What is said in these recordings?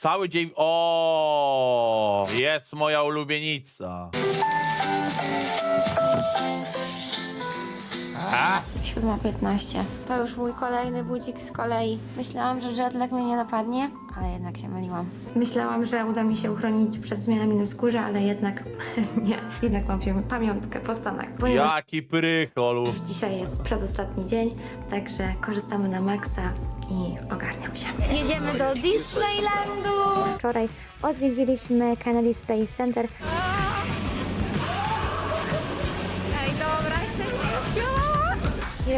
Cały dzień. O, jest moja ulubienica. A? 7.15. To już mój kolejny budzik z kolei. Myślałam, że jetlag mnie nie napadnie, ale jednak się myliłam. Myślałam, że uda mi się uchronić przed zmianami na skórze, ale jednak nie. Jednak mam się pamiątkę po Stanach. Ponieważ Jaki prychol. dzisiaj jest przedostatni dzień, także korzystamy na maksa i ogarniam się. Jedziemy do Disneylandu! Wczoraj odwiedziliśmy Kennedy Space Center.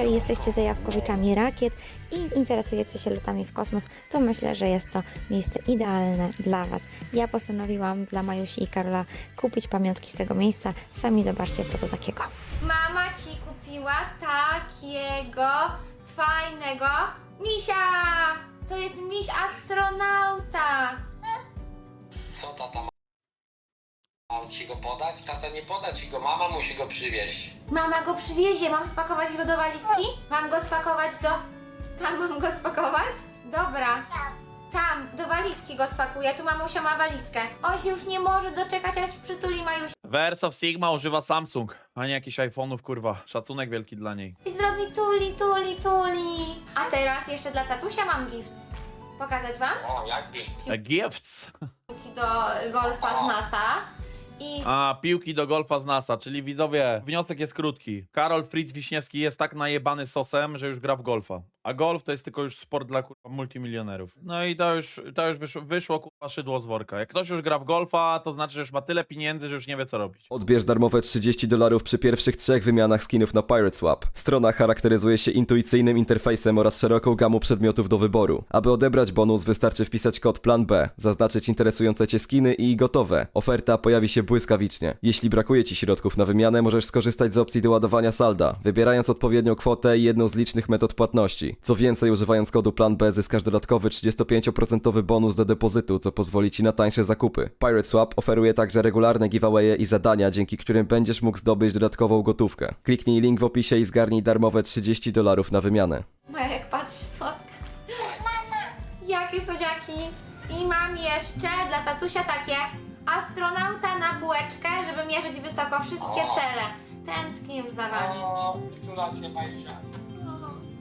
Jeżeli jesteście zajawkowiczami rakiet i interesujecie się lotami w kosmos, to myślę, że jest to miejsce idealne dla Was. Ja postanowiłam dla Majusi i Karola kupić pamiątki z tego miejsca. Sami zobaczcie, co to takiego. Mama ci kupiła takiego fajnego misia! To jest miś astronauta! Tata nie poda ci go, mama musi go przywieźć. Mama go przywiezie, mam spakować go do walizki? Mam go spakować do... Tam mam go spakować? Dobra. Tam, do walizki go spakuję, tu mamusia ma walizkę. On się już nie może doczekać, aż przytuli Majusia Versa of Sigma używa Samsung, a nie jakichś iPhone'ów, kurwa. Szacunek wielki dla niej. i zrobi tuli, tuli, tuli. A teraz jeszcze dla tatusia mam gifts. Pokazać wam? O, jaki? A Gifts. Piłki do golfa z NASA. I A, piłki do golfa z NASA, czyli widzowie, wniosek jest krótki. Karol Fritz Wiśniewski jest tak najebany sosem, że już gra w golfa. A golf to jest tylko już sport dla kurwa multimilionerów. No i to już, to już wyszło, wyszło kurwa szydło z worka. Jak ktoś już gra w golfa, to znaczy, że już ma tyle pieniędzy, że już nie wie co robić. Odbierz darmowe 30 dolarów przy pierwszych trzech wymianach skinów na Pirate Swap. Strona charakteryzuje się intuicyjnym interfejsem oraz szeroką gamą przedmiotów do wyboru. Aby odebrać bonus wystarczy wpisać kod plan B, zaznaczyć interesujące Cię skiny i gotowe. Oferta pojawi się błyskawicznie. Jeśli brakuje Ci środków na wymianę, możesz skorzystać z opcji doładowania salda, wybierając odpowiednią kwotę i jedną z licznych metod płatności. Co więcej, używając kodu plan B zyskasz dodatkowy 35% bonus do depozytu, co pozwoli Ci na tańsze zakupy. Pirate Swap oferuje także regularne giveawaye i zadania, dzięki którym będziesz mógł zdobyć dodatkową gotówkę. Kliknij link w opisie i zgarnij darmowe 30 dolarów na wymianę. Maja jak patrzy słodka. Jakie słodziaki. I mam jeszcze dla tatusia takie astronauta na bułeczkę, żeby mierzyć wysoko wszystkie O. cele. Tęsknię już za wami. O, Majusia.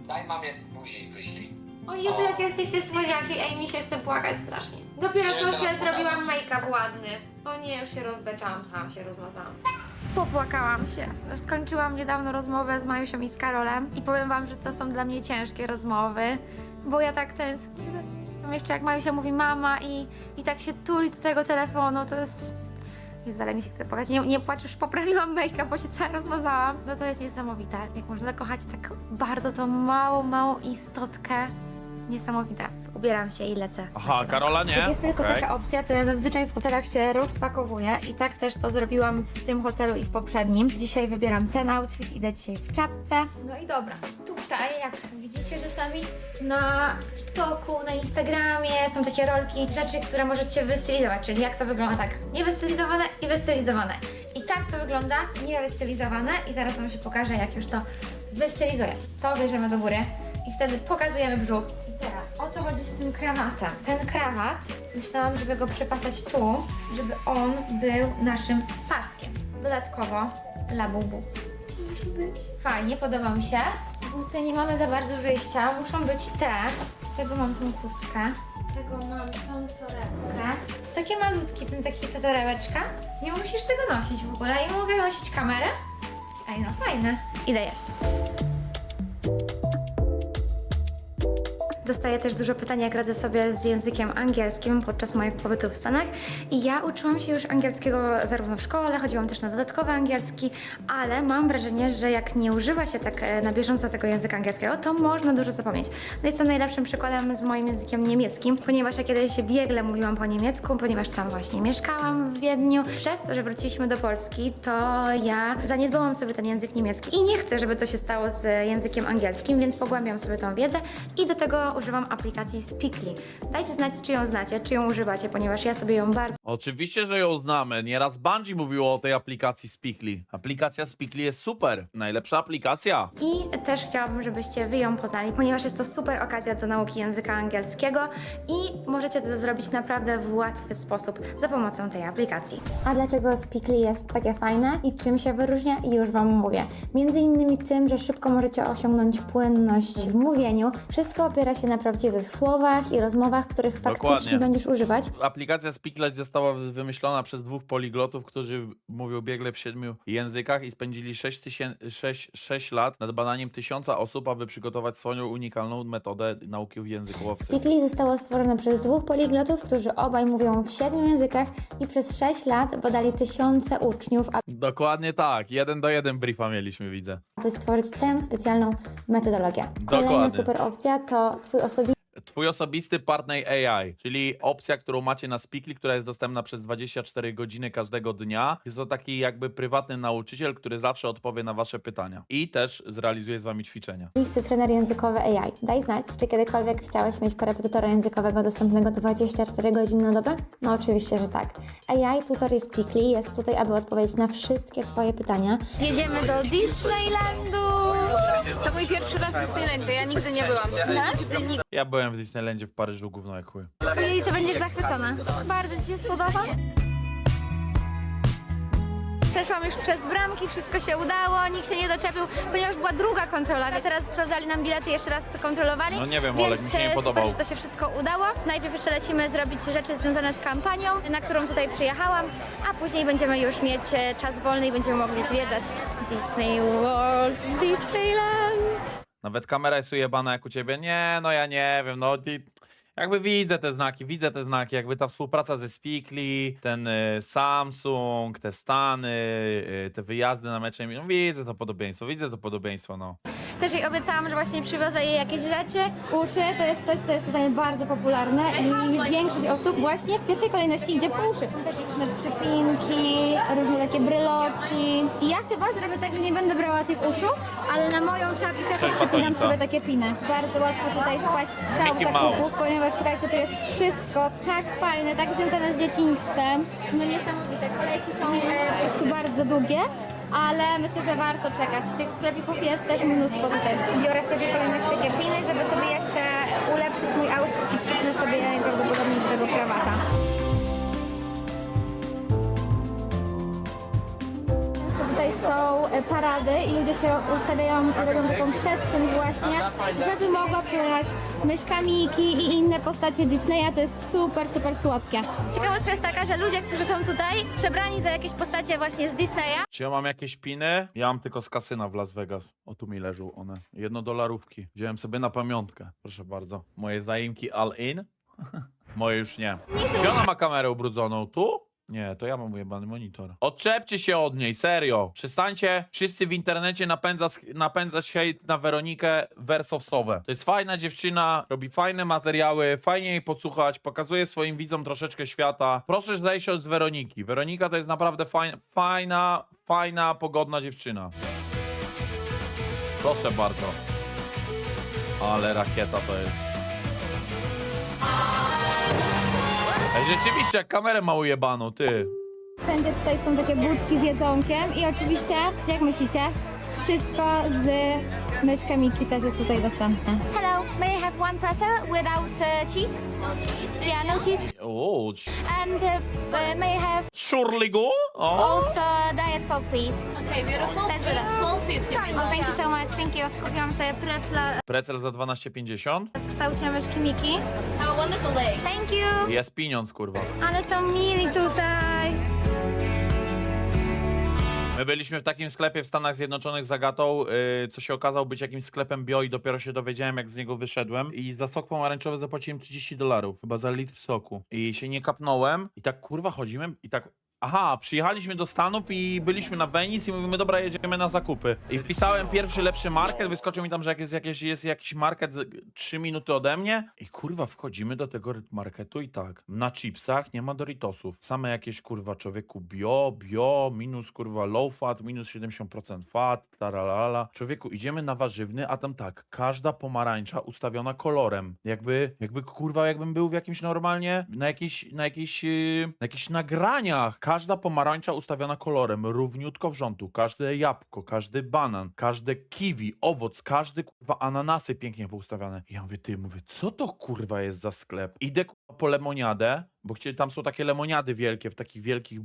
Daj mamie buzi, wyślij. O Jezu, jak jesteście słodziaki. Ej, mi się chce płakać strasznie. Dopiero co sobie zrobiłam make-up ładny. O nie, już się rozbeczałam, sama się rozmazałam. Popłakałam się. Skończyłam niedawno rozmowę z Majusią i z Karolem i powiem wam, że to są dla mnie ciężkie rozmowy, bo ja tak tęsknię za nimi. Jeszcze jak Majusia mówi mama i, i tak się tuli do tego telefonu, to jest... Jezu, ale mi się chce płakać. Nie, nie płacz, już poprawiłam make-up, bo się cała rozmazałam. No to jest niesamowite, jak można kochać tak bardzo tą małą, małą istotkę. Niesamowite. Ubieram się i lecę. na Aha. Karola nie? Jak jest tylko Okej. taka opcja, to ja zazwyczaj w hotelach się rozpakowuję i tak też to zrobiłam w tym hotelu i w poprzednim. Dzisiaj wybieram ten outfit, idę dzisiaj w czapce. No i dobra, tutaj jak widzicie czasami na TikToku, na Instagramie są takie rolki, rzeczy, które możecie wystylizować, czyli jak to wygląda tak niewystylizowane i wystylizowane. I tak to wygląda niewystylizowane i zaraz Wam się pokażę, jak już to wystylizuję. To bierzemy do góry i wtedy pokazujemy brzuch. Teraz, o co chodzi z tym krawatem? Ten krawat, myślałam, żeby go przepasać tu, żeby on był naszym paskiem. Dodatkowo labubu. Musi być. Fajnie, podoba mi się. Tutaj nie mamy za bardzo wyjścia, muszą być te. Z tego mam tą kurtkę. Z tego mam tą torebkę. Jest takie malutki, ten taki ta torebeczka. Nie musisz tego nosić w ogóle. I mogę nosić kamerę. Ej, no fajne. Idę jeść. Dostaję też dużo pytań, jak radzę sobie z językiem angielskim podczas moich pobytów w Stanach. I ja uczyłam się już angielskiego zarówno w szkole, chodziłam też na dodatkowy angielski, ale mam wrażenie, że jak nie używa się tak e, na bieżąco tego języka angielskiego, to można dużo zapomnieć. No jestem najlepszym przykładem z moim językiem niemieckim, ponieważ ja kiedyś biegle mówiłam po niemiecku, ponieważ tam właśnie mieszkałam w Wiedniu. Przez to, że wróciliśmy do Polski, to ja zaniedbałam sobie ten język niemiecki i nie chcę, żeby to się stało z językiem angielskim, więc pogłębiam sobie tą wiedzę i do tego używam aplikacji Speakly. Dajcie znać, czy ją znacie, czy ją używacie, ponieważ ja sobie ją bardzo Oczywiście, że ją znamy. Nieraz Bungie mówiło o tej aplikacji Speakly. Aplikacja Speakly jest super. Najlepsza aplikacja. I też chciałabym, żebyście wy ją poznali, ponieważ jest to super okazja do nauki języka angielskiego i możecie to zrobić naprawdę w łatwy sposób za pomocą tej aplikacji. A dlaczego Speakly jest takie fajne i czym się wyróżnia? Już Wam mówię. Między innymi tym, że szybko możecie osiągnąć płynność w mówieniu. Wszystko opiera się na prawdziwych słowach i rozmowach, których faktycznie Dokładnie. będziesz używać. Aplikacja Speaklet została wymyślona przez dwóch poliglotów, którzy mówią biegle w siedmiu językach i spędzili 6, tysię... 6, 6 lat nad badaniem tysiąca osób, aby przygotować swoją unikalną metodę nauki języków obcych. Speakly zostało stworzone przez dwóch poliglotów, którzy obaj mówią w siedmiu językach i przez 6 lat badali tysiące uczniów, Dokładnie tak. Jeden do jeden briefa mieliśmy, widzę. aby stworzyć tę specjalną metodologię. Kolejna Dokładnie. super opcja to Twój osobisty Twój osobisty partner AI, czyli opcja, którą macie na Speakly, która jest dostępna przez 24 godziny każdego dnia. Jest to taki jakby prywatny nauczyciel, który zawsze odpowie na wasze pytania i też zrealizuje z wami ćwiczenia. trener językowy AI. Daj znać, czy kiedykolwiek chciałeś mieć korepetytora językowego dostępnego 24 godziny na dobę? No oczywiście, że tak. AI Tutor jest Speakly, jest tutaj, aby odpowiedzieć na wszystkie Twoje pytania. Jedziemy do Disneylandu! To mój pierwszy raz w Disneylandzie, ja nigdy nie byłam. Tak? Nigdy, nigdy. Ja byłem w Disneylandzie w Paryżu, gówno jak chuj. Ojej, co będziesz zachwycona. Bardzo Ci się spodoba? Przeszłam już przez bramki, wszystko się udało, nikt się nie doczepił, ponieważ była druga kontrola. Teraz sprawdzali nam bilety, jeszcze raz kontrolowali. No nie wiem, więc Olek, mi się nie e, podobał. super, że to się wszystko udało. Najpierw jeszcze lecimy zrobić rzeczy związane z kampanią, na którą tutaj przyjechałam, a później będziemy już mieć e, czas wolny i będziemy mogli zwiedzać Disney World, Disneyland. Nawet kamera jest ujebana jak u ciebie. Nie, no ja nie wiem, no jakby widzę te znaki, widzę te znaki, jakby ta współpraca ze Speakly, ten y, Samsung, te Stany, y, te wyjazdy na mecze, no widzę to podobieństwo, widzę to podobieństwo, no. Też jej obiecałam, że właśnie przywiozę jej jakieś rzeczy. Uszy to jest coś, co jest tutaj bardzo popularne i większość osób właśnie w pierwszej kolejności idzie po uszy. Są też różne przypinki, różne takie bryloki. I ja chyba zrobię tak, że nie będę brała tych uszu, ale na moją czapkę Cześć, przypinam sobie takie piny. Bardzo łatwo tutaj wpaść w szał Mickey zakupów, Mouse. Ponieważ słuchajcie, to jest wszystko tak fajne, tak związane z dzieciństwem. No niesamowite. Kolejki są e, po prostu bardzo długie ale myślę, że warto czekać. Tych sklepików jest też mnóstwo tutaj. Biorę w pierwszej kolejności takie piny, żeby sobie jeszcze ulepszyć mój outfit i przypnę sobie parady i ludzie się ustawiają i robią taką przestrzeń właśnie, żeby mogła przelać myszka Miki i inne postacie Disneya. To jest super, super słodkie. Ciekawostka jest taka, że ludzie, którzy są tutaj przebrani za jakieś postacie właśnie z Disneya, Czy ja mam jakieś piny? Ja mam tylko z kasyna w Las Vegas. O, tu mi leżą one. Jednodolarówki. Wziąłem sobie na pamiątkę. Proszę bardzo. Moje zaimki all in? Moje już nie. Gdzie ona ma kamerę ubrudzoną? Tu? Nie, to ja mam ujebany monitor. Odczepcie się od niej, serio. Przestańcie wszyscy w internecie napędzać, napędzać hejt na Weronikę Wersowsowe. To jest fajna dziewczyna, robi fajne materiały, fajnie jej podsłuchać, pokazuje swoim widzom troszeczkę świata. Proszę zejść od z Weroniki. Weronika to jest naprawdę fajna, fajna, fajna, pogodna dziewczyna. Proszę bardzo. Ale rakieta to jest. Rzeczywiście, jak kamerę ma ujebaną, ty. Wszędzie tutaj są takie budki z jedzonkiem i oczywiście, jak myślicie, wszystko z myszką Miki też jest tutaj dostępne. Hello, may I have one pretzel without uh, cheese? Yeah, no cheese. O, And uh, uh, may I have surely go? O, also diet coke, please? Okay, beautiful. Let's do that. 12.50. Oh, thank you so much, thank you. Kupiłam sobie pretzla precel za 12,50. w kształcie myszki Miki. Have a wonderful day. Thank you! Jest pieniądz, kurwa. Ale są mili tutaj. My byliśmy w takim sklepie w Stanach Zjednoczonych z Agatą, yy, co się okazało być jakimś sklepem bio i dopiero się dowiedziałem, jak z niego wyszedłem. I za sok pomarańczowy zapłaciłem 30 dolarów, chyba za litr soku. I się nie kapnąłem i tak kurwa chodzimy i tak Aha, przyjechaliśmy do Stanów i byliśmy na Venice i mówimy, dobra, jedziemy na zakupy. I wpisałem pierwszy lepszy market, wyskoczył mi tam, że jak jest, jakieś, jest jakiś market 3 minuty ode mnie. I kurwa, wchodzimy do tego marketu i tak, na chipsach nie ma Doritosów. Same jakieś kurwa człowieku bio, bio, minus kurwa low fat, minus 70% fat, taralala. Człowieku, idziemy na warzywny, a tam tak, każda pomarańcza ustawiona kolorem. Jakby, jakby kurwa, jakbym był w jakimś normalnie, na jakiejś, na jakiejś, yy, na jakichś nagraniach. Każda pomarańcza ustawiona kolorem, równiutko w rządu. Każde jabłko, każdy banan, każde kiwi, owoc, każdy kurwa ananasy pięknie poustawiane. I ja mówię, ty, mówię, co to kurwa jest za sklep? Idę kurwa po lemoniadę, bo tam są takie lemoniady wielkie, w takich wielkich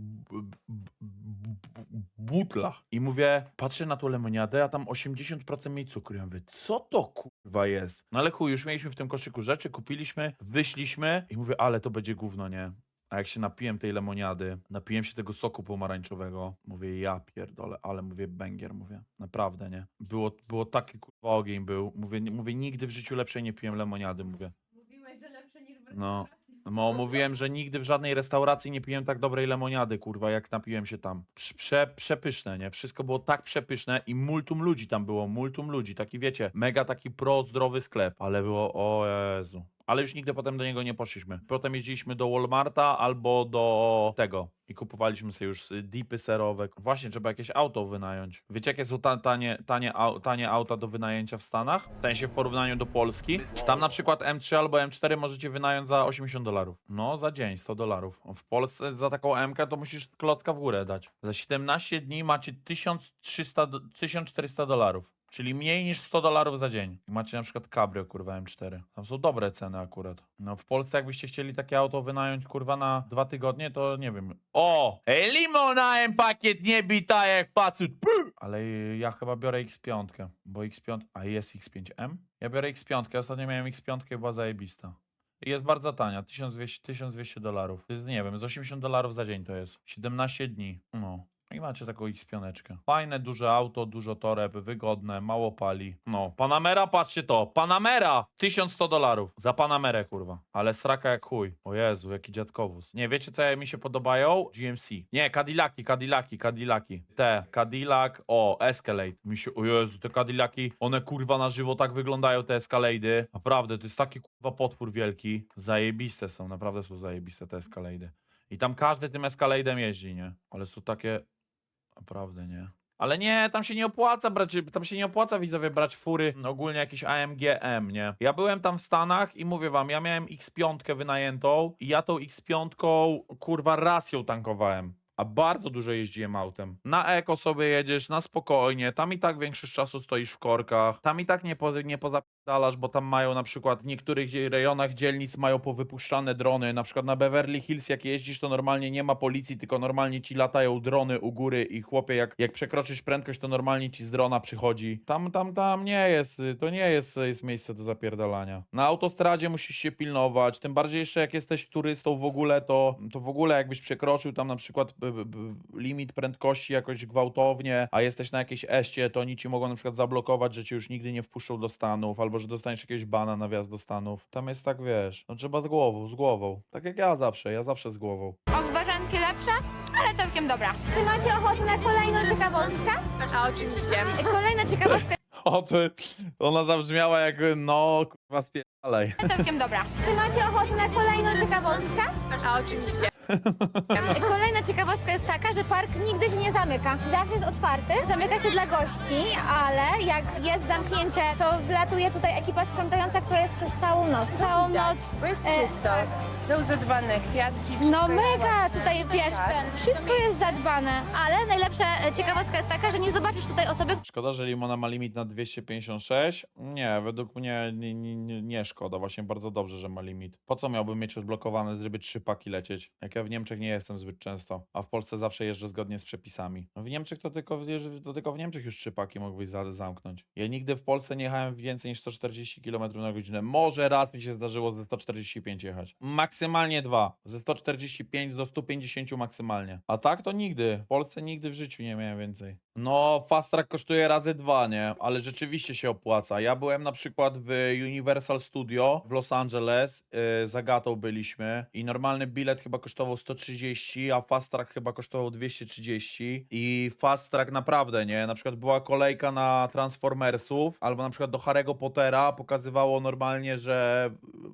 butlach. I mówię, patrzę na tą lemoniadę, a tam 80% mniej cukru. Ja mówię, co to kurwa jest? No ale chuj, już mieliśmy w tym koszyku rzeczy, kupiliśmy, wyszliśmy i mówię, ale to będzie gówno, nie? A jak się napiłem tej lemoniady, napiłem się tego soku pomarańczowego, mówię, ja pierdolę, ale mówię, bęgier, mówię, naprawdę, nie? Było, było taki kurwa ogień był, mówię, nie- mówię, nigdy w życiu lepszej nie piłem lemoniady, mówię. Mówiłeś, że lepsze niż w No. No, mówiłem, że nigdy w żadnej restauracji nie piłem tak dobrej lemoniady, kurwa, jak napiłem się tam. Prze, prze, przepyszne, nie? Wszystko było tak przepyszne i multum ludzi tam było, multum ludzi. Taki, wiecie, mega taki pro-zdrowy sklep. Ale było, o Jezu. Ale już nigdy potem do niego nie poszliśmy. Potem jeździliśmy do Walmarta albo do tego i kupowaliśmy sobie już y, dipy serowe. Właśnie, trzeba jakieś auto wynająć. Wiecie, jakie są ta, tanie, tanie, au, tanie auta do wynajęcia w Stanach? W sensie w porównaniu do Polski. Tam na przykład M3 albo M4 możecie wynająć za 80 dolarów. No, za dzień 100 dolarów. W Polsce za taką M to musisz klocka w górę dać. Za 17 dni macie 1300, do- 1400 dolarów. Czyli mniej niż 100 dolarów za dzień. I macie na przykład Cabrio, kurwa, M4. Tam są dobre ceny akurat. No w Polsce jakbyście chcieli takie auto wynająć, kurwa, na dwa tygodnie, to nie wiem. O! Ej, limonałem pakiet nie bita jak pacut. Ale ja chyba biorę X5, bo X5... A jest X5M? Ja biorę X5, ostatnio miałem X5, była zajebista. I Jest bardzo tania, 1200 1200 dolarów. To jest, nie wiem, z 80 dolarów za dzień to jest. 17 dni. No. I macie taką X5. Fajne, duże auto, dużo toreb, wygodne, mało pali. No, Panamera, patrzcie to, Panamera! 1100 dolarów za Panamerę, kurwa. Ale sraka jak chuj. O Jezu, jaki dziadkowóz. Nie, wiecie co mi się podobają? GMC. Nie, Cadillaki, Cadillaki, Cadillaki. Te, Cadillac, o, Escalade. Mi się, o Jezu, te Cadillaki, one kurwa na żywo tak wyglądają, te Escalade'y. Naprawdę, to jest taki kurwa potwór wielki. Zajebiste są, naprawdę są zajebiste te Escalade'y. I tam każdy tym Escalade'em jeździ, nie? Ale są takie... Naprawdę nie. Ale nie, tam się nie opłaca brać, tam się nie opłaca widzowie brać fury, ogólnie jakiś AMG M, nie? Ja byłem tam w Stanach i mówię wam, ja miałem X5 wynajętą i ja tą X5 kurwa raz ją tankowałem. A bardzo dużo jeździłem autem. Na eko sobie jedziesz, na spokojnie, tam i tak większość czasu stoisz w korkach, tam i tak nie, poza, nie pozapierdalasz, bo tam mają na przykład w niektórych rejonach dzielnic mają powypuszczane drony, na przykład na Beverly Hills jak jeździsz, to normalnie nie ma policji, tylko normalnie ci latają drony u góry i chłopie, jak, jak przekroczysz prędkość, to normalnie ci z drona przychodzi. Tam, tam, tam nie jest, to nie jest, jest miejsce do zapierdalania. Na autostradzie musisz się pilnować, tym bardziej jeszcze jak jesteś turystą w ogóle, to, to w ogóle jakbyś przekroczył tam na przykład b, b, b, limit prędkości jakoś gwałtownie, a jesteś na jakiejś eście, to oni ci mogą na przykład zablokować, że cię już nigdy nie wpuszczą do Stanów, albo że dostaniesz jakiegoś bana na wjazd do Stanów. Tam jest tak, wiesz, no trzeba z głową, z głową. Tak jak ja zawsze, ja zawsze z głową. Obwarzanki lepsze, ale całkiem dobra. Czy macie ochotę na kolejną ciekawostkę? A oczywiście. Kolejna ciekawostka O, ty, ona zabrzmiała jak, no, kurwa, spierdalaj. całkiem dobra. Czy macie ochotę na kolejną ciekawostkę? A oczywiście. Kolejna ciekawostka jest taka, że park nigdy się nie zamyka. Zawsze jest otwarty, zamyka się dla gości, ale jak jest zamknięcie, to wlatuje tutaj ekipa sprzątająca, która jest przez całą noc. Całą noc. Bo jest E, czysto. Są zadbane kwiatki. No mega, tutaj wiesz, Tak. wszystko jest zadbane, ale najlepsza e, ciekawostka jest taka, że nie zobaczysz tutaj osoby, Szkoda, że Limona ma limit na 256. Nie, według mnie nie, nie, nie, nie szkoda. Właśnie bardzo dobrze, że ma limit. Po co miałbym mieć odblokowane, żeby trzy paki lecieć? Jak ja w Niemczech nie jestem zbyt często, a w Polsce zawsze jeżdżę zgodnie z przepisami. No w Niemczech to tylko, to tylko w Niemczech już trzy paki mógłbyś za, zamknąć. Ja nigdy w Polsce nie jechałem więcej niż 140 km na godzinę. Może raz mi się zdarzyło ze 145 jechać. Maksymalnie dwa. Ze 145 do 150 maksymalnie. A tak to nigdy. W Polsce nigdy w życiu nie miałem więcej. No, Fast Track kosztuje razy dwa, nie? Ale rzeczywiście się opłaca. Ja byłem na przykład w Universal Studios Studio w Los Angeles. Yy, byliśmy i normalny bilet chyba kosztował 130, a Fast Track chyba kosztował 230. I Fast Track naprawdę, nie? Na przykład była kolejka na Transformersów, albo na przykład do Harry'ego Pottera pokazywało normalnie, że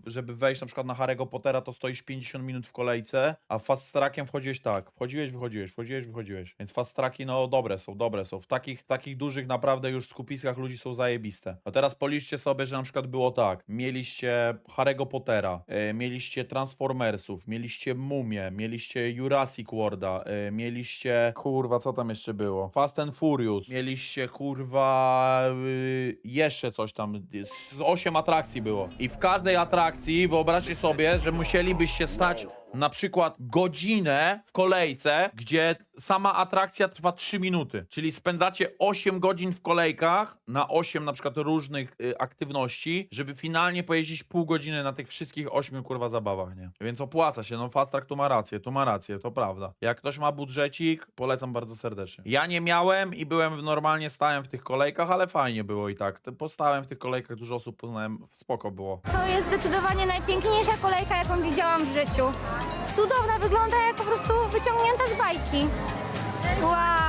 żeby wejść na przykład na Harry'ego Pottera, to stoisz 50 minut w kolejce, a Fast Trackiem wchodziłeś tak. Wchodziłeś, wychodziłeś, wchodziłeś, wychodziłeś. Więc Fast Tracki, no dobre są, dobre są. W takich, takich dużych naprawdę już skupiskach ludzi są zajebiste. A teraz policzcie sobie, że na przykład było tak. Mieliście Harry'ego Pottera, e, mieliście Transformersów, mieliście Mumię, mieliście Jurassic Worlda, e, mieliście, kurwa, co tam jeszcze było? Fast and Furious, mieliście, kurwa, y, jeszcze coś tam. Z 8 atrakcji było. I w każdej atrakcji wyobraźcie sobie, że musielibyście stać na przykład godzinę w kolejce, gdzie sama atrakcja trwa 3 minuty. Czyli spędzacie 8 godzin w kolejkach na 8 na przykład różnych y, aktywności, żeby finalnie pojeździć pół godziny na tych wszystkich 8 kurwa zabawach, nie? Więc opłaca się, no Fast Track tu ma rację, tu ma rację, to prawda. Jak ktoś ma budżecik, polecam bardzo serdecznie. Ja nie miałem i byłem w, normalnie stałem w tych kolejkach, ale fajnie było i tak. Postałem w tych kolejkach, dużo osób poznałem, spoko było. To jest zdecydowanie najpiękniejsza kolejka, jaką widziałam w życiu. Cudowna, wygląda jak po prostu wyciągnięta z bajki. Wow!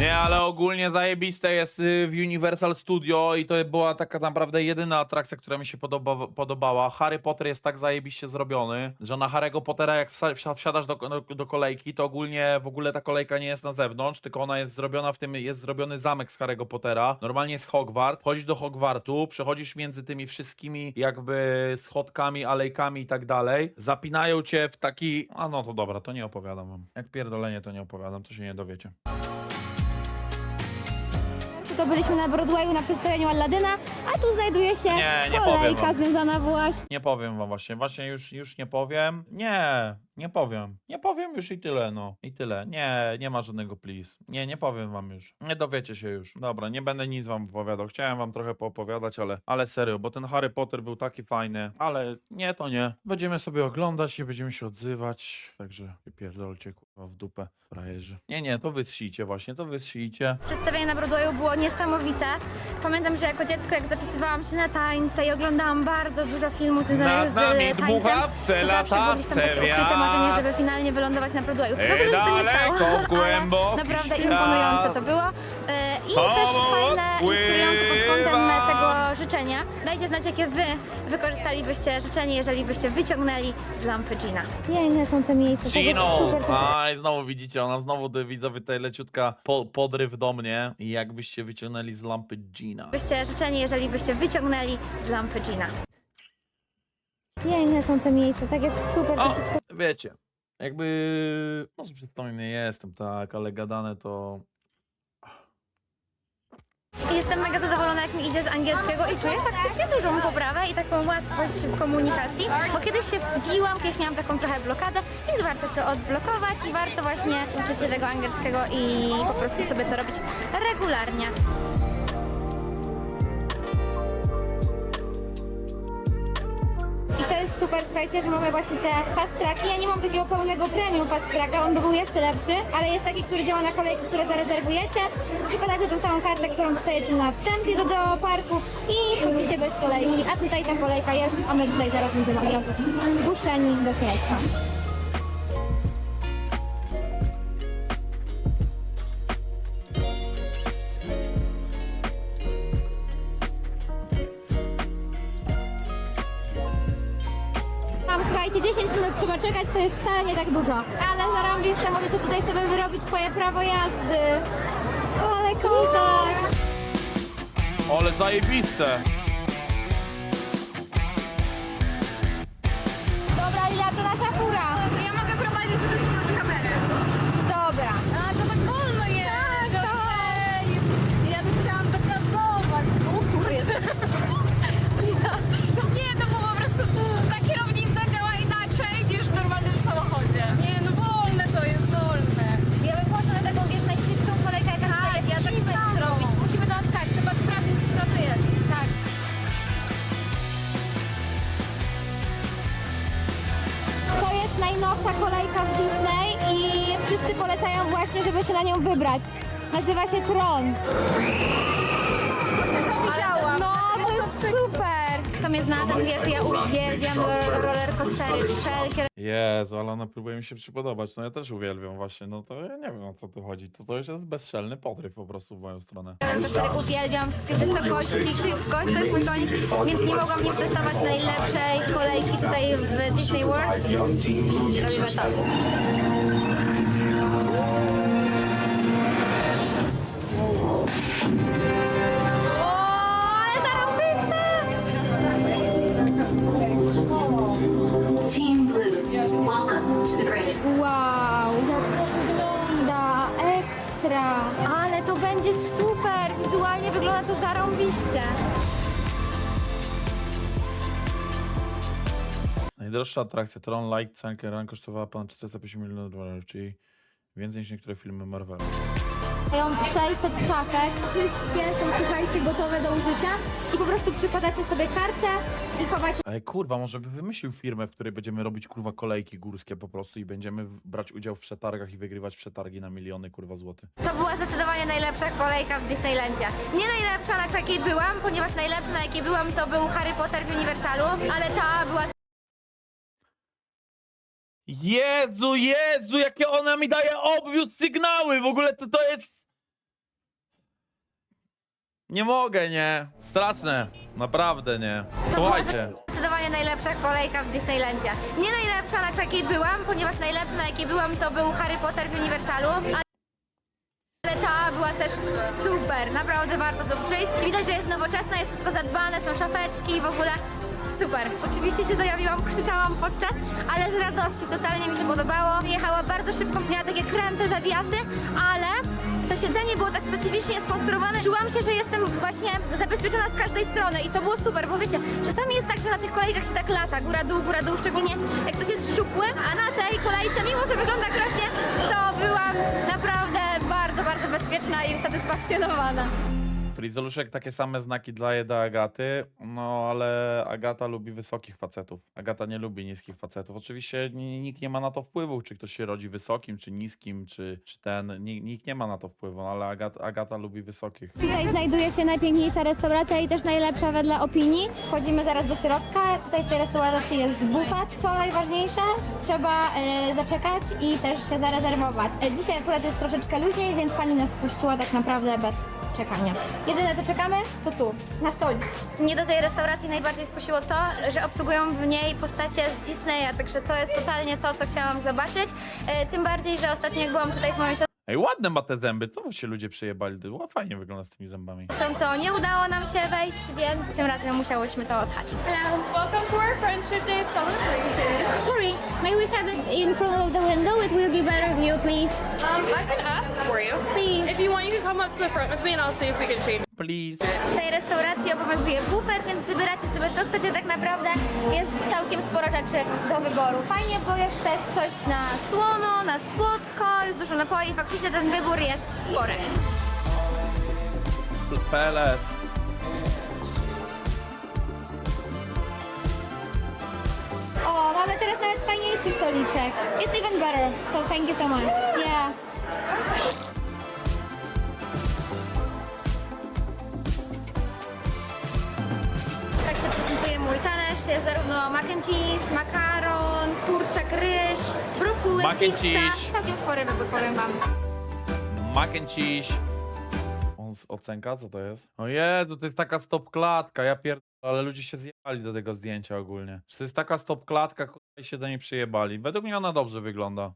Nie, ale ogólnie zajebiste jest y, w Universal Studio i to była taka naprawdę jedyna atrakcja, która mi się podoba, podobała. Harry Potter jest tak zajebiście zrobiony, że na Harry'ego Pottera jak wsiadasz do, do, do kolejki, to ogólnie w ogóle ta kolejka nie jest na zewnątrz, tylko ona jest zrobiona w tym, jest zrobiony zamek z Harry'ego Pottera. Normalnie jest Hogwart. Wchodzisz do Hogwartu, przechodzisz między tymi wszystkimi jakby schodkami, alejkami i tak dalej. Zapinają cię w taki... A no to dobra, to nie opowiadam wam. Jak pierdolenie to nie opowiadam, to się nie dowiecie. To byliśmy na Broadwayu na przedstawieniu Alladyna, a tu znajduje się Nie, nie powiem kolejka wam. związana właśnie Nie powiem wam właśnie, właśnie już, już nie powiem. Nie, nie powiem. Nie powiem już i tyle, no. I tyle. Nie, nie ma żadnego please. Nie, nie powiem wam już. Nie dowiecie się już. Dobra, nie będę nic wam opowiadał. Chciałem wam trochę poopowiadać, ale, ale serio, bo ten Harry Potter był taki fajny. Ale nie, to nie. Będziemy sobie oglądać i będziemy się odzywać. Także pierdolcie kurwa w dupę, frajerzy. Nie, nie, to wytrzyjcie właśnie, to wytrzyjcie. Przedstawienie na Broadwayu było niesamowite. Pamiętam, że jako dziecko, jak zapisywałam się na tańce i oglądałam bardzo dużo filmów związanych z nami tańcem, dmuchawce, to zawsze było gdzieś tam takie ukryte marzenie, wiatr. żeby finalnie wylądować na Broadwayu. Dobrze, że się to nie stało, głęboki ale naprawdę świat. imponujące to było. E, I też fajne, inspirujące pod kątem odpływa. tego życzenia. Dajcie znać, jakie wy wykorzystalibyście życzenie, jeżeli byście wyciągnęli z lampy Gina. Piękne są te miejsca, Gino! Aj, znowu widzicie, ona znowu, ty widzowie, tutaj leciutka po, podryw do mnie i jakbyście wyciągnęli z lampy Gina. byście życzenie, jeżeli byście wyciągnęli z lampy Gina. Piękne są te miejsca, tak jest super. O, wiecie, jakby, może przystojny nie jestem, tak, ale gadane to... Jestem mega zadowolona, jak mi idzie z angielskiego i czuję faktycznie dużą poprawę i taką łatwość w komunikacji, bo kiedyś się wstydziłam, kiedyś miałam taką trochę blokadę, więc warto się odblokować i warto właśnie uczyć się tego angielskiego i po prostu sobie to robić regularnie. I to jest super, słuchajcie, że mamy właśnie te fast tracki. Ja nie mam takiego pełnego premium fast tracka, on by był jeszcze lepszy, ale jest taki, który działa na kolejki, które zarezerwujecie. Przykładacie tą samą kartę, którą dostajecie na wstępie do, do parku i wchodzicie bez kolejki. A tutaj ta kolejka jest, a my tutaj zaraz będziemy od razu wpuszczeni do środka. Wcale nie tak dużo. Ale zarąbiste, możecie tutaj sobie wyrobić swoje prawo jazdy. Ale kozak! Ale zajebiste! Nazywa się Tron. No, to jest super! Kto mnie zna, ten wie, że ja uwielbiam ro- rollercoastery wszelkie. Jezu, ale ona próbuje mi się przypodobać. No ja też uwielbiam właśnie, no to ja nie wiem o co tu chodzi. To, to już jest bezczelny podryw po prostu w moją stronę. Rollercoastery uwielbiam, wszystkie wysokości, szybkość, to jest mój konik, więc nie mogłam nie testować najlepszej kolejki tutaj w Disney World. Robimy to. Będzie super! Wizualnie wygląda to zarąbiście. Najdroższa atrakcja Tron Cenkę Run kosztowała ponad 450 milionów dolarów, czyli więcej niż niektóre filmy Marvela. Mają 600 czapek, wszystkie są, słuchajcie, gotowe do użycia i po prostu przykładacie sobie kartę i chowacie Ale kurwa, może by wymyślił firmę, w której będziemy robić kurwa kolejki górskie po prostu i będziemy brać udział w przetargach i wygrywać przetargi na miliony kurwa złotych. To była zdecydowanie najlepsza kolejka w Disneylandzie. Nie najlepsza, na jakiej byłam, ponieważ najlepsza, na jakiej byłam, to był Harry Potter w Uniwersalu, ale ta była Jezu, Jezu, jakie ona mi daje obwióz sygnały! W ogóle to, to jest... Nie mogę, nie. Straszne. Naprawdę nie. Słuchajcie. zdecydowanie najlepsza kolejka w Disneylandzie. Nie najlepsza, na jakiej byłam, ponieważ najlepsza, na jakiej byłam, to był Harry Potter w Uniwersalu, ale ta była też super. Naprawdę warto tu przyjść. Widać, że jest nowoczesna, jest wszystko zadbane, są szafeczki w ogóle. Super. Oczywiście się zajawiłam, krzyczałam podczas, ale z radości totalnie mi się podobało. Jechała bardzo szybko, miała takie kręte zawiasy, ale to siedzenie było tak specyficznie skonstruowane. Czułam się, że jestem właśnie zabezpieczona z każdej strony i to było super, bo wiecie, czasami jest tak, że na tych kolejkach się tak lata, góra-dół, góra-dół, szczególnie jak ktoś jest szczupły, a na tej kolejce, mimo że wygląda groźnie, to byłam naprawdę bardzo, bardzo bezpieczna i usatysfakcjonowana. Frizoluszek takie same znaki daje do Agaty, no ale Agata lubi wysokich facetów. Agata nie lubi niskich facetów. Oczywiście ni- nikt nie ma na to wpływu, czy ktoś się rodzi wysokim, czy niskim, czy, czy ten. Ni- Nikt nie ma na to wpływu, no, ale Agata, Agata lubi wysokich. Tutaj znajduje się najpiękniejsza restauracja i też najlepsza wedle opinii. Wchodzimy zaraz do środka. Tutaj w tej restauracji jest bufet. Co najważniejsze, trzeba e, zaczekać i też się zarezerwować. E, dzisiaj akurat jest troszeczkę luźniej, więc pani nas wpuściła tak naprawdę bez czekania. Jedyne co czekamy, to tu, na stolik. Mnie do tej restauracji najbardziej skusiło to, że obsługują w niej postacie z Disneya, także to jest totalnie to, co chciałam zobaczyć. E, tym bardziej, że ostatnio jak byłam tutaj z moją Ej, ładne ma te zęby, co się ludzie przyjebali? To fajnie wygląda z tymi zębami. siostrą, to nie udało nam się wejść, więc tym razem musiałyśmy to odhaczyć. Hello. Welcome to our Friendship Day celebration. Sorry, may we have it in front of the window? It will be better view, please. Um, I can ask for you. Please. If you want, you can come up to the front with me and I'll see if we can change. Please. W tej restauracji obowiązuje bufet, więc wybieracie sobie co chcecie. Tak naprawdę jest całkiem sporo rzeczy do wyboru. Fajnie, bo jest też coś na słono, na słodko, jest dużo napoi. Faktycznie ten wybór jest spory. PLS. O, mamy teraz nawet fajniejszy stoliczek. It's even better, so thank you so much. Yeah. Tak się prezentuje mój talerz. Jest zarówno mac and cheese, makaron, kurczak, ryż, brokuły, Mac and pizza. cheese. Całkiem spory wybór, powiem wam. Mac and cheese. On z- Ocenka, co to jest? O Jezu, to jest taka stop klatka, ja pierd... Ale ludzie się zjebali do tego zdjęcia ogólnie. Że to jest taka stop klatka, kurwa, i się do niej przyjebali. Według mnie ona dobrze wygląda.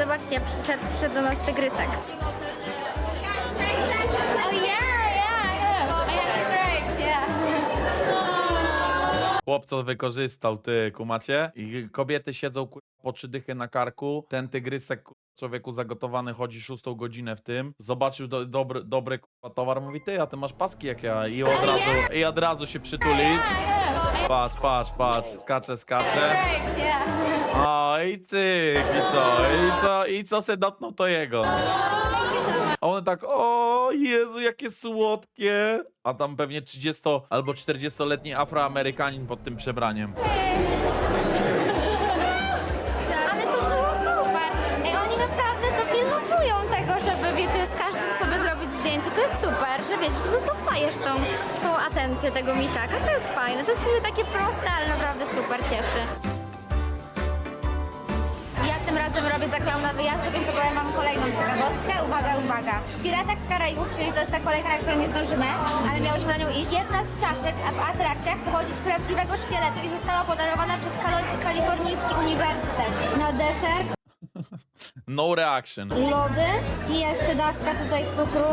Zobaczcie, przyszedł, przyszedł do nas tygrysek. Oh wykorzystał, ty, kumacie? I kobiety siedzą kurwa, po trzy dychy na karku. Ten tygrysek, człowieku zagotowany, chodzi szóstą godzinę w tym. Zobaczył do, dobry, dobry towar, mówi, ty, a ty masz paski jak ja. I od razu, i od razu się przytulić. Patrz, patrz, patrz, skacze, skacze. O, i cyk, i co, i co, i co se dotknął to jego. A one tak, o Jezu, jakie słodkie. A tam pewnie 30 albo 40-letni Afroamerykanin pod tym przebraniem. Dostajesz tą, tą atencję tego misiaka, to jest fajne, to jest niby takie proste, ale naprawdę super cieszy. Ja tym razem robię za klauna wyjazdu, więc opowiem wam kolejną ciekawostkę. Uwaga, uwaga. W Piratach z Karaibów, czyli to jest ta kolejka, na którą nie zdążymy, ale miałyśmy na nią iść. Jedna z czaszek a w atrakcjach pochodzi z prawdziwego szkieletu i została podarowana przez Kalo- Kalifornijski Uniwersytet. Na deser No reaction. lody i jeszcze dawka tutaj cukru.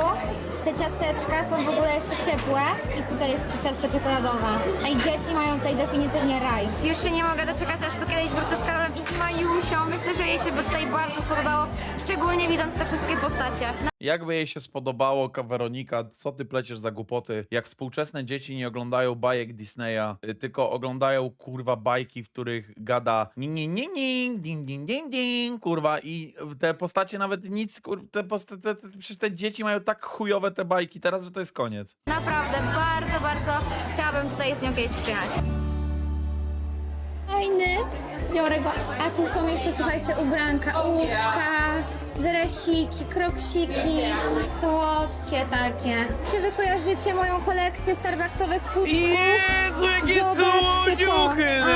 Te ciasteczka są w ogóle jeszcze ciepłe i tutaj jeszcze ciasto czekoladowe. A i dzieci mają tutaj definitywnie raj. Już się nie mogę doczekać, aż tu kiedyś wrócę z Karolem Majusią. Myślę, że jej się by tutaj bardzo spodobało, szczególnie widząc te wszystkie postacie. Jakby jej się spodobało, Ka- Weronika, co ty pleciesz za głupoty? Jak współczesne dzieci nie oglądają bajek Disneya, y, tylko oglądają kurwa bajki, w których gada nie nie nie nie ding ding ding ding kurwa i te postacie nawet nic kur, te, posta- te, te, przecież te dzieci mają tak chujowe te bajki teraz, że to jest koniec. Naprawdę bardzo, bardzo chciałabym tutaj z nią kiedyś przyjechać. Fajny. Biorę go. A tu są jeszcze, słuchajcie, ubranka, łóżka, dresiki, kroksiki, słodkie takie. Czy wy kojarzycie moją kolekcję starbucksowych kubków? Jezu, jakie Zobaczcie to!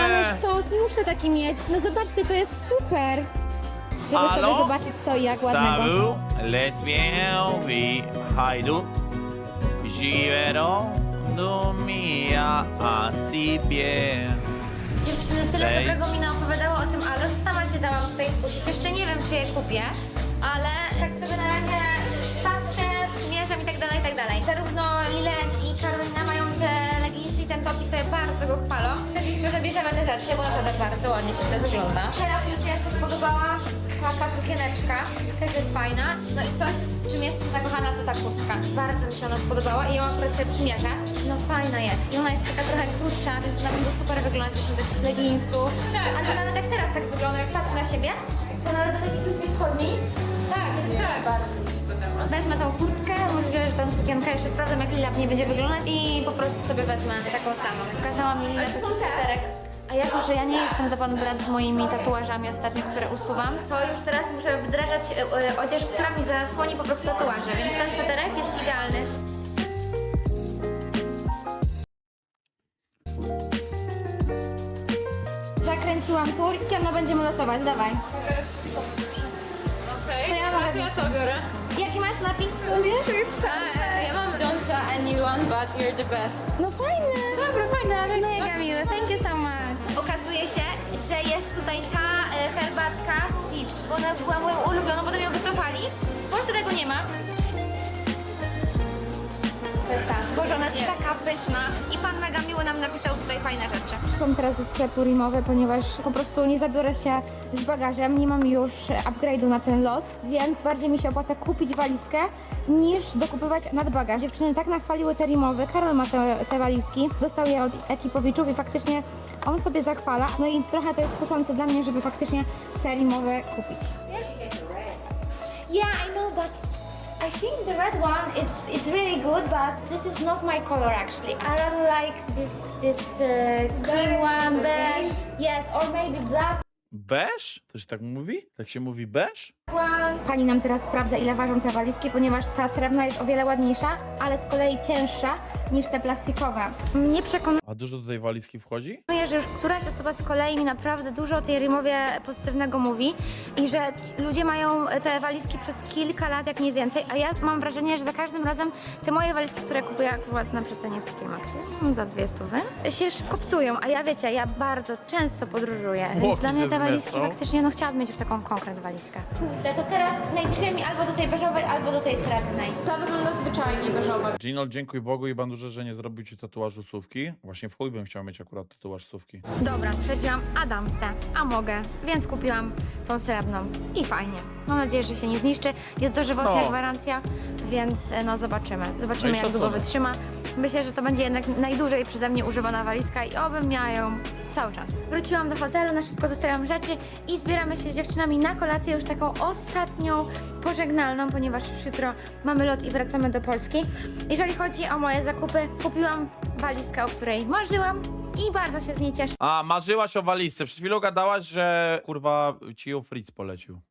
Ależ to muszę taki mieć. No zobaczcie, to jest super! Żeby Halo? sobie zobaczyć co i jak ładnego. Salut, vi hajdu, giverò do mia a si bien. Dziewczyny tyle Cześć. dobrego mi opowiadało o tym Alo, że sama się dałam tutaj skusić. Jeszcze nie wiem, czy je kupię, ale tak sobie na razie patrzę, przymierzam i tak dalej, i tak dalej. Zarówno Lilek i Karolina mają te leginsy i ten top i sobie bardzo go chwalą. Stwierdziliśmy, że bierzemy te rzeczy, bo naprawdę bardzo ładnie się to wygląda. Teraz mi się jeszcze spodobała taka sukieneczka, też jest fajna. No i coś, czym jestem zakochana, to ta kurtka. Bardzo mi się ona spodobała i ją akurat sobie przymierzę. No fajna jest i ona jest taka trochę krótsza, więc ona będzie super wyglądać właśnie do jakichś leginsów. Albo nawet jak teraz tak wygląda, jak patrzę na siebie, to nawet do takich krótkich spodni. Tak, jest tak. Wezmę tą kurtkę, może że tą sukienkę, jeszcze sprawdzam jak Lila w niej będzie wyglądać i po prostu sobie wezmę taką samą. Pokazała mi Lila taki sweterek. A jako, że ja nie jestem za pan brat z moimi tatuażami ostatnio, które usuwam, to już teraz muszę wdrażać e, e, odzież, która mi zasłoni po prostu tatuaże, więc ten sweterek jest idealny. Zakręciłam tu i ciemno będziemy losować, dawaj. To ja mogę... Ja to biorę. Jaki masz napis? Ja mam tell anyone, but you're the best. No fajne. Dobra, fajne, ale mega miłe. Thank you so much. Okazuje się, że jest tutaj ta e, herbatka Peach. Ona była moją ulubioną, potem ją wycofali. W Polsce tego nie ma. Taka pyszna. I pan mega miły nam napisał tutaj fajne rzeczy. Szłam teraz ze sklepu Rimowy, ponieważ po prostu nie zabiorę się z bagażem. Nie mam już upgrade'u na ten lot, więc bardziej mi się opłaca kupić walizkę niż dokupywać nadbagaż. Dziewczyny tak nachwaliły te Rimowy. Karol ma te, te walizki. Dostał je od ekipowiczów i faktycznie on sobie zachwala. No i trochę to jest kuszące dla mnie, żeby faktycznie te Rimowe kupić. Yeah, I know, but I think the red one it's it's really good, but this is not my color actually. I rather like this this uh, cream one, beige. Yes, or maybe black Beż? To się tak mówi? Tak się mówi beż? Pani nam teraz sprawdza, ile ważą te walizki, ponieważ ta srebrna jest o wiele ładniejsza, ale z kolei cięższa niż te plastikowe. Mnie przekonuje. A dużo do tej walizki wchodzi? że już któraś osoba z kolei mi naprawdę dużo o tej rymowie pozytywnego mówi i że ci ludzie mają te walizki przez kilka lat, jak nie więcej, a ja mam wrażenie, że za każdym razem te moje walizki, które kupuję akurat na przecenie w takiej maksie, mm, za dwie stówy, się szybko psują, a ja wiecie, ja bardzo często podróżuję, więc dla mnie te walizki faktycznie, no chciałabym mieć już taką konkret walizkę. Kurde, to teraz najbliżej mi albo do tej beżowej, albo do tej srebrnej. Ta wygląda zwyczajnie beżowa. Ginol, dziękuj Bogu i bandurze, że nie zrobił ci tatuażu sówki. Właśnie w chuj bym chciał mieć akurat tatuaż sówki. Dobra, stwierdziłam, a dam se, a mogę, więc kupiłam tą srebrną i fajnie. Mam nadzieję, że się nie zniszczy. Jest dożywotnia No. gwarancja, więc e, no zobaczymy. Zobaczymy, No i jak długo szacunek. wytrzyma. Myślę, że to będzie jednak najdłużej przeze mnie używana walizka i obym miała ją cały czas. Wróciłam do hotelu, na szybko zostawiam rzeczy i zbieramy się z dziewczynami na kolację, już taką ostatnią, pożegnalną, ponieważ już jutro mamy lot i wracamy do Polski. Jeżeli chodzi o moje zakupy, kupiłam walizkę, o której marzyłam i bardzo się z niej cieszę. A, marzyłaś o walizce. Przed chwilą gadałaś, że kurwa ci ją Fritz polecił.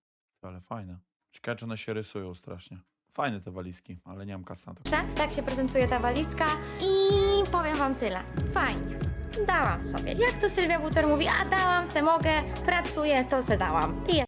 Ale fajne. Ciekawe, czy one się rysują strasznie. Fajne te walizki, ale nie mam kasy na to. Tak się prezentuje ta walizka i powiem wam tyle. Fajnie. Dałam sobie. Jak to Sylwia Buter mówi, a dałam se, mogę, pracuję, to se dałam. I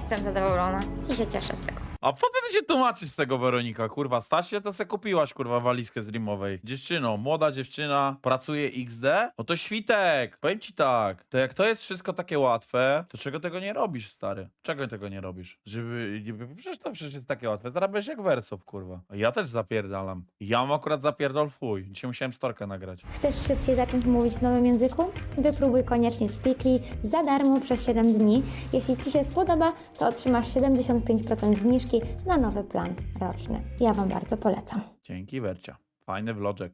jestem zadowolona i się cieszę z tego. A po co ty się tłumaczysz z tego, Weronika? Kurwa, stać się, to se kupiłaś, kurwa, walizkę z Rimowej. Dziewczyno, młoda dziewczyna, pracuje XD? No to świtek! Powiem ci tak, to jak to jest wszystko takie łatwe, to czego tego nie robisz, stary? Czego tego nie robisz? Żeby, przecież to przecież jest takie łatwe. Zarabiasz jak Wersow, kurwa. Ja też zapierdalam. Ja mam akurat zapierdol chuj. Dzisiaj musiałem storkę nagrać. Chcesz szybciej zacząć mówić w nowym języku? Wypróbuj koniecznie Speakly za darmo przez 7 dni. Jeśli Ci się spodoba, to otrzymasz 75% zniżki na nowy plan roczny. Ja Wam bardzo polecam. Dzięki, Wercia. Fajny vloczek.